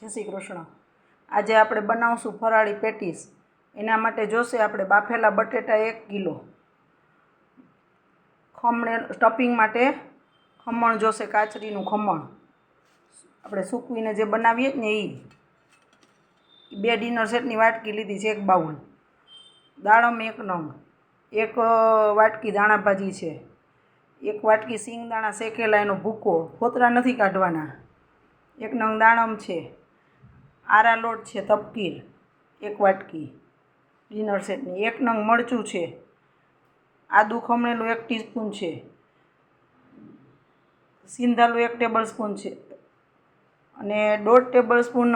જય શ્રી કૃષ્ણ. આજે આપણે બનાવશું ફરાળી પેટીસ. એના માટે જોશે આપણે બાફેલા બટેટા એક કિલો. ખમણે સ્ટફિંગ માટે ખમણ જોશે કાચરીનું ખમણ. આપણે સૂકવીને જે બનાવીએ ને એ બે ડિનર સેટની વાટકી લીધી છે એક બાઉલ. દાડમ એક નંગ. એક વાટકી દાણા ભાજી છે. એક વાટકી સિંગદાણા શેકેલા એનો ભૂકો. ફોતરા નથી કાઢવાના. એક નંગ દાણમ છે. આરા લોટ છે તપકીર, એક વાટકી, ડિનર સેટની. એક નંગ મરચું છે, આદું ખમણેલું એક ટીસ્પૂન છે, સિંધાલું એક ટેબલ સ્પૂન છે અને દોઢ ટેબલ સ્પૂન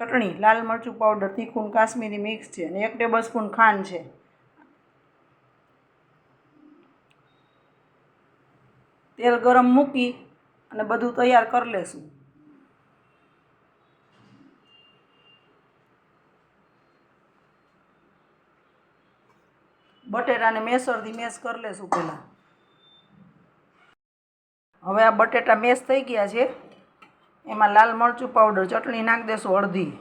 ચટણી, લાલ મરચું પાવડર, તીખું કાશ્મીરી મિક્સ છે અને એક ટેબલ સ્પૂન ખાંડ છે. તેલ ગરમ મૂકી અને બધું તૈયાર કરી લેશું. બટેટાને મેસરથી મેસ કરી લેશું પહેલાં. હવે આ બટેટા મેસ થઈ ગયા છે. એમાં લાલ મરચું પાવડર ચટણી નાખી દેશું અડધી.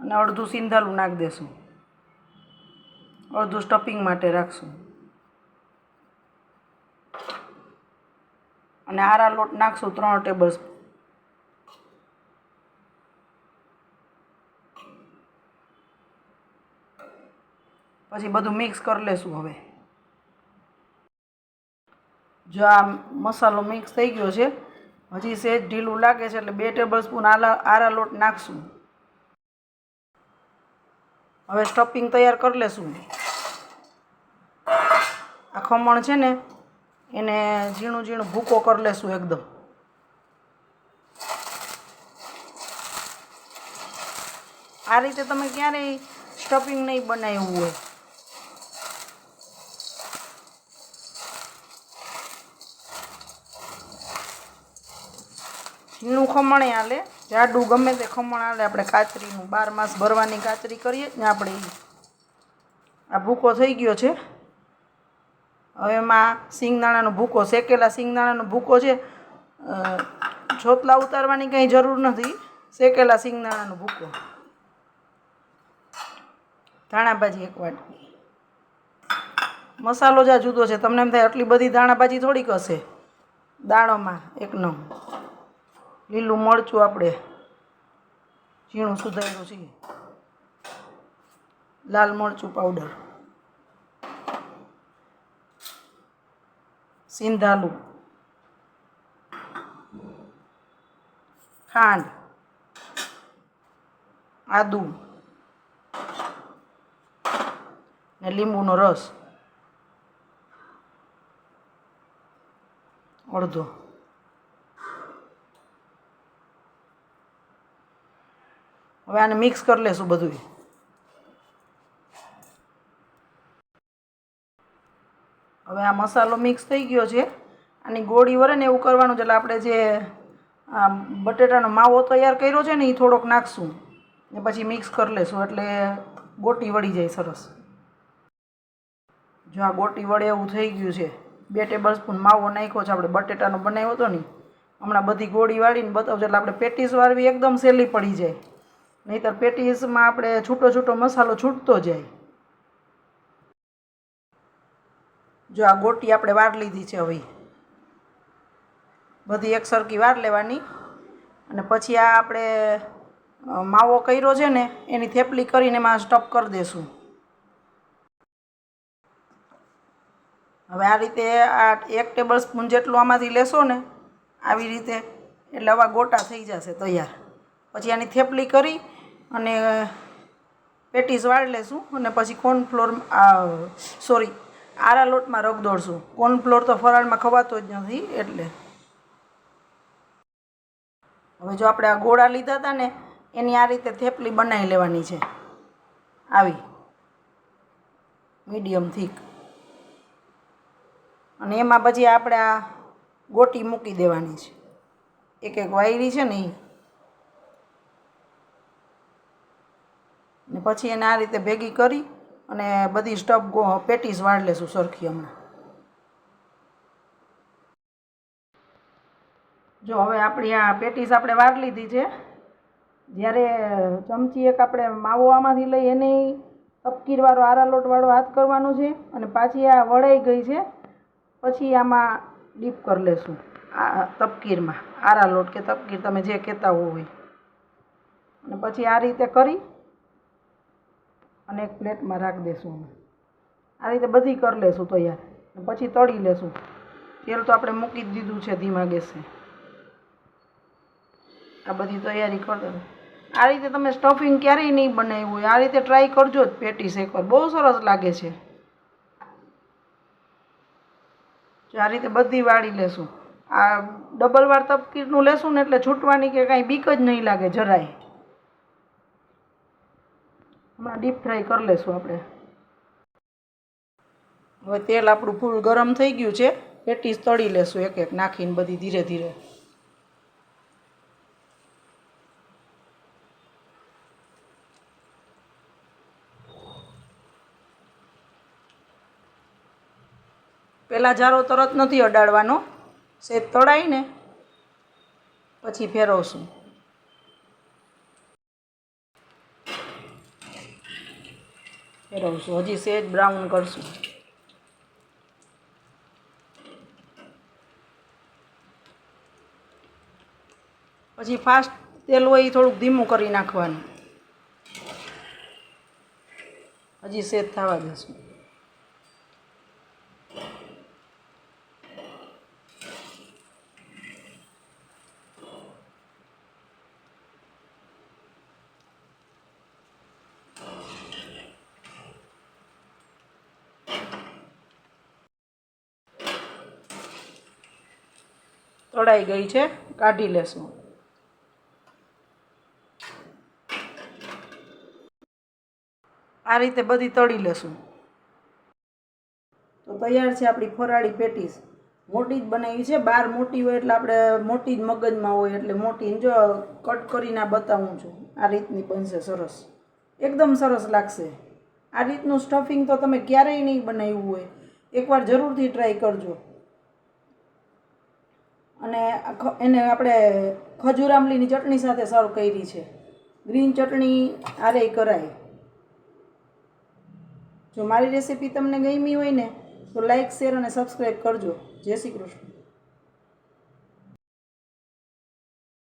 અને અડધું સિંધાલું નાખી દેશું. અડધું સ્ટફિંગ માટે રાખશું. અને આરા લોટ નાખશું ત્રણ ટેબલ સ્પૂન. પછી બધું મિક્સ કરી લેશું હવે. જો આ મસાલો મિક્સ થઈ ગયો છે, હજી સેજ ઢીલું લાગે છે એટલે બે ટેબલ સ્પૂન આલા, આરા લોટ નાખશું. હવે સ્ટફિંગ તૈયાર કરી લેશું. આ ખમણ છે ને, એને ઝીણું ઝીણું ભૂકો કરી લેશું એકદમ. આ રીતે તમે ક્યારેય સ્ટફિંગ નહીં બનાવ્યું હોય. ઝીણું ખમણે આલે, જાડું ગમે તે ખમણ આલે, આપણે કાચરીનું બાર માસ ભરવાની કાચરી કરીએ ને આપણે આ ભૂકો થઈ ગયો છે. હવે એમાં સિંગદાણાનો ભૂકો, શેકેલા સિંગદાણાનો ભૂકો છે. છોતલા ઉતારવાની કંઈ જરૂર નથી. શેકેલા સિંગદાણાનો ભૂકો. ધાણાભાજી એક વાટકી મસાલો જ જુદો છે, તમને એમ થાય આટલી બધી ધાણાભાજી થોડીક હશે. દાણોમાં એક નંગ. લીલું મરચું આપણે ઝીણું સુધારેલું છે. લાલ મરચું પાવડર સિંધાલું ખાંડ. આદુ. ને લીંબુનો રસ. અડધો. હવે આને મિક્સ કરી લેશું બધું હવે આ મસાલો મિક્સ થઈ ગયો છે. આની ગોળી વરે ને એવું કરવાનું છે એટલે આપણે જે બટેટાનો માવો તૈયાર કર્યો છે ને એ થોડોક નાખશું. ને પછી મિક્સ કરી લેશું એટલે ગોટી વળી જાય સરસ. જો આ ગોટી વળે એવું થઈ ગયું છે. બે ટેબલ સ્પૂન માવો નાખ્યો છે, આપણે બટેટાનો બનાવ્યો હતો ને હમણાં બધી ગોળી વાળીને બતાવજો એટલે આપણે પેટીસ વાળવી એકદમ સહેલી પડી જાય. નહીંતર પેટીસમાં આપણે છૂટો છૂટો મસાલો છૂટતો જાય. જો આ ગોટી આપણે વાર લીધી છે હવે. બધી એક સરખી વાર લેવાની. અને પછી આ આપણે માવો કર્યો છે ને, એની થેપલી કરીને એમાં સ્ટફ કરી દેશું. હવે આ રીતે આ એક ટેબલ સ્પૂન જેટલું આમાંથી લેશો ને, આવી રીતે, એટલે આવા ગોટા થઈ જશે તૈયાર. પછી આની થેપલી કરી અને પેટીસ વાળી લેશું અને પછી કોર્નફ્લોર સોરી આરા લોટમાં રગ દોડશું. કોર્નફ્લોર તો ફરાળમાં ખવાતો જ નથી એટલે. હવે જો આપણે આ ગોળા લીધા હતા ને, એની આ રીતે થેપલી બનાવી લેવાની છે. આવી. Medium thick. અને એમાં પછી આપણે આ ગોટી મૂકી દેવાની છે. એક એક વાયરી છે ને એ ને પછી એને આ રીતે ભેગી કરી અને બધી સ્ટફ ગો પેટીસ વાળ લેશું સરખી હમણાં. જો હવે આપણી આ પેટીસ આપણે વાર લીધી છે. જ્યારે ચમચી એક આપણે માવો આમાંથી લઈ એને તપકીરવાળો આરા લોટવાળો હાથ કરવાનો છે અને પાછી આ વળાઈ ગઈ છે. પછી આમાં ડીપ કરી લેશું આ તપકીરમાં. આરા લોટ કે તપકીર તમે જે કહેતા હોય. અને પછી આ રીતે કરી અને એક પ્લેટમાં રાખી અમે. આ રીતે બધી કરી લેશું તૈયાર. પછી તળી લેશું. તેલ તો આપણે મૂકી જ દીધું છે ધીમા ગેસે. આ બધી તૈયારી કરી આ રીતે તમે સ્ટફિંગ ક્યારેય નહીં બનાવ્યું હોય. આ રીતે ટ્રાય કરજો જ પેટીસ એકવાર. બહુ સરસ લાગે છે. આ રીતે બધી વાળી લેશું. આ ડબલ વાર તપકીરનું લેશું ને એટલે છૂટવાની કે કાંઈ બીક જ નહીં લાગે જરાય. હમણાં ડીપ ફ્રાય કરી લેશું આપણે. હવે તેલ આપણું ફૂલ ગરમ થઈ ગયું છે. પેટીસ તળી લેશું એક એક, નાખીને બધી ધીરે ધીરે. પહેલાં જારો તરત નથી અડાડવાનો. સેજ તળાઈને પછી ફેરવશું. ફેરવશું. હજી સેજ બ્રાઉન કરશું. પછી ફાસ્ટ તેલ હોય એ થોડુંક ધીમું કરી નાખવાનું. હજી સેજ થવા દેશું. તળાઈ ગઈ છે, કાઢી લેશું. આ રીતે બધી તળી લેશું. તો તૈયાર છે આપણી ફરાળી પેટીસ. મોટી જ બનાવી છે, બાર મોટી હોય એટલે આપણે મોટી જ મગજમાં હોય એટલે મોટી. જો કટ કરીને બતાવું છું, આ રીતની બનશે સરસ. એકદમ સરસ લાગશે. આ રીતનું સ્ટફિંગ તો તમે ક્યારેય નહીં બનાવ્યું હોય. એકવાર જરૂરથી ટ્રાય કરજો. અને એને આપણે ખજૂર આંબલીની ચટણી સાથે સર્વ કરી છે. ગ્રીન ચટણી આરેય કરાય. જો મારી રેસીપી તમને ગમી હોય ને, તો લાઈક શેર અને સબસ્ક્રાઈબ કરજો. જય શ્રી કૃષ્ણ.